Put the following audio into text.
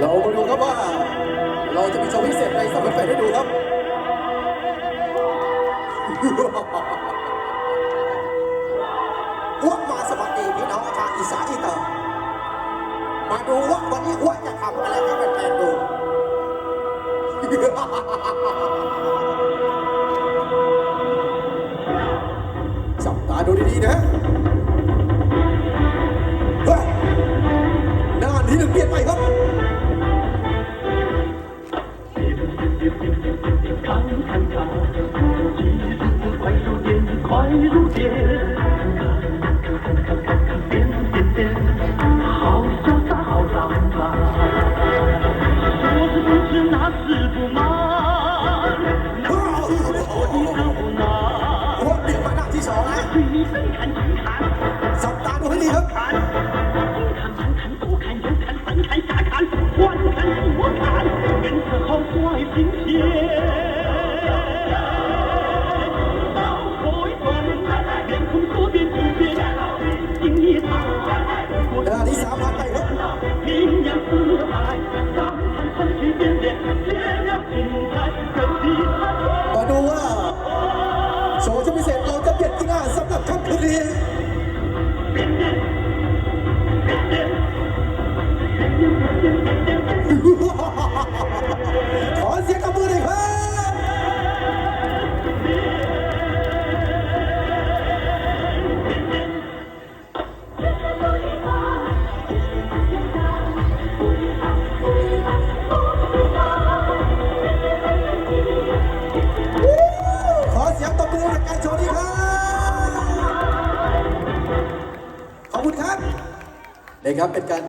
เรามาดูครับว่า เราจะมีโชว์พิเศษในสัยแฟนให้ดูครับอวกมาสวัสดีพี่น้องชาอีสานอีเตอร์มาดูว่าวันนี้อวกจะทำอะไรให้แฟนดูจับตาดูดีๆนะหน้านี้หนึ่งเปลี่ยนไปครับ 雨如蝶，蝶蝶蝶，好潇洒，好浪漫。不，那不；不。来！ สำหรับค่ำคืนนี้ขอเสียงกับมือหน่อยครับขอเสียงตบมือให้กับการโชว์นี้ คุณครับนะครับเป็นการ